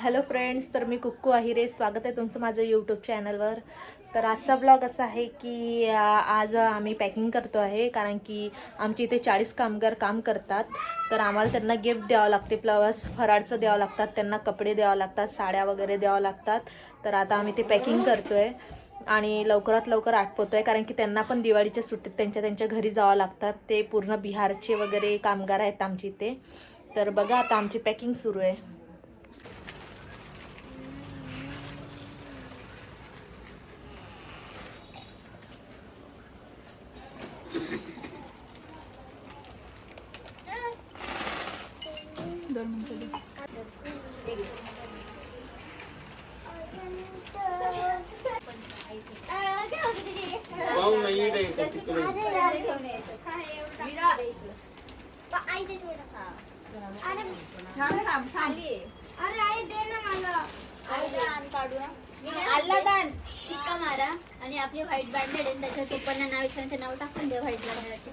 Hello friends तर मी कुक्कू आहिरे स्वागत आहे तुमचं माझं यूट्यूब चॅनलवर तर आजचा ब्लॉग असा आहे की आज आम्ही पॅकिंग करतो आहे कारण की आमच्या इथे चाळीस कामगार काम करतात. तर आम्हाला त्यांना गिफ्ट द्यावं लागते प्लस फराळचं द्यावं लागतात त्यांना कपडे द्यावं लागतात साड्या वगैरे द्यावं लागतात. तर आता आम्ही ते पॅकिंग करतो आहे आणि लवकरात लवकर आटपवतो आहे कारण की त्यांना पण दिवाळीच्या सुट्टीत त्यांच्या त्यांच्या घरी जावं लागतात. ते पूर्ण बिहारचे वगैरे कामगार आहेत आमच्या इथे. तर बघा आता आमची पॅकिंग सुरू आहे. आल्हादान शिक्का मारा आणि आपली व्हाईट बँडेड आहे त्याच्या टोपणला नाव विचारांचं नाव टाकून द्या व्हाईट बँडेडची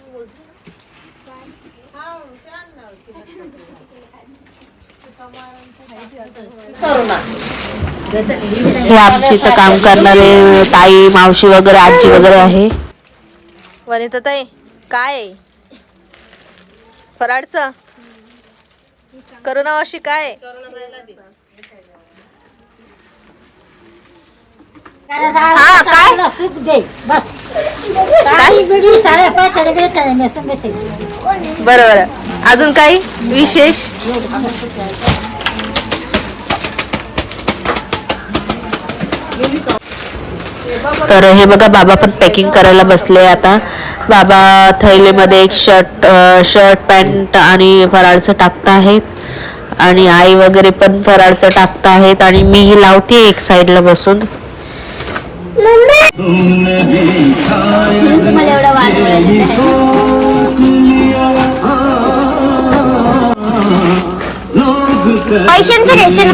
हे आमच्या इथं काम करणारे ताई मावशी वगैरे आजी वगैरे आहे. वनिता ताई काय आहे? फराळचं करुणा अशी काय हा काय? सुख दे बस. काही बिडी सारे पैसे देते हैं संग से बरं बरं अजून काही विशेष? तर हे बघा बाबा पण पॅकिंग करायला बसले आता. बाबा थैलीमध्ये एक शर्ट शर्ट पॅन्ट आणि फराळचं टाकत आहेत. आणि आई वगैरे पण फराळचं टाकत आहेत आणि मीही लावते एक साईडला बसून. एवढं पैशांचं घ्यायचं ना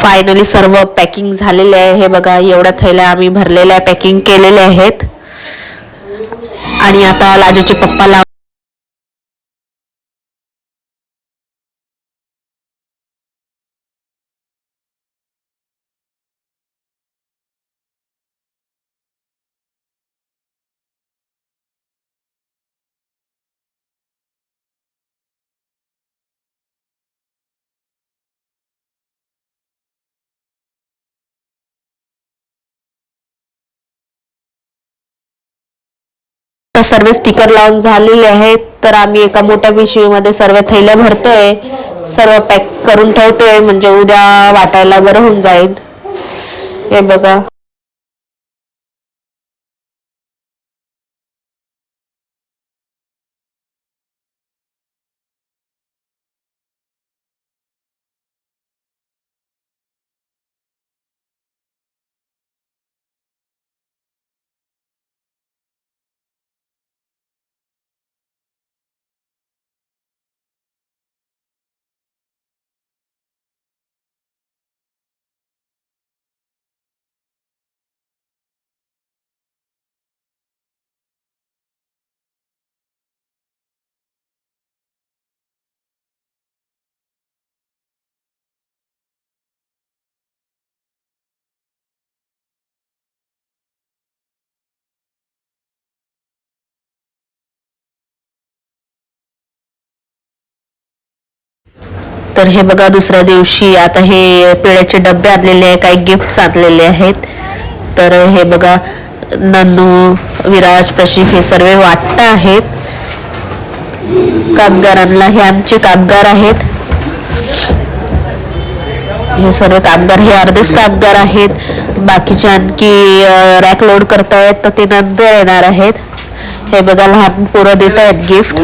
फायनली सर्व पॅकिंग झालेले आहे. हे बघा एवढ्या थैल्या आम्ही भरलेल्या पॅकिंग केलेल्या आहेत. आणि आता लाजूचे पप्पा लाव तर सर्व स्टिकर लावून झालेले आहेत. तर आम्ही एका मोठ्या पिशवीमध्ये सर्व थैल्या भरतोय. सर्व पॅक करून ठेवतोय. म्हणजे उद्या वाटायला बरं होऊन जाईल. हे बघा. तर हे बघा दुसऱ्या दिवशी आता हे पिळ्याचे डबे आणलेले आहे काही गिफ्ट्स आणलेले आहेत. तर हे बघा नन्नू विराज प्रशिक हे सर्व वाटत आहेत. कामगारांना हे आमचे कामगार आहेत. हे सर्व कामगार हे अर्धेच कामगार आहेत. बाकीचे आणखी रॅक लोड करतायत तर ते नंतर येणार आहेत. हे बघा लहान पोरं देत आहेत गिफ्ट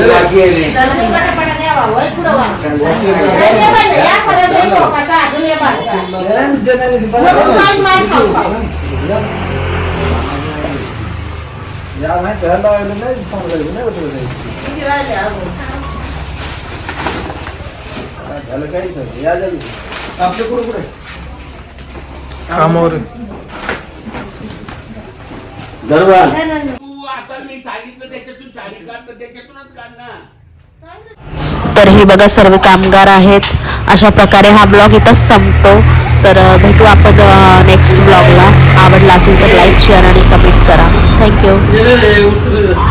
कामावर. तू आता मी सांगितलं त्याच्यातून तर त्याच्यातूनच ना तर हे बघा सर्व कामगार आहेत. अशा प्रकारे हा ब्लॉग इथंच संपतो. तर भेटू आपण नेक्स्ट ब्लॉगला. आवडला असेल तर लाईक शेअर आणि कमेंट करा. Thank you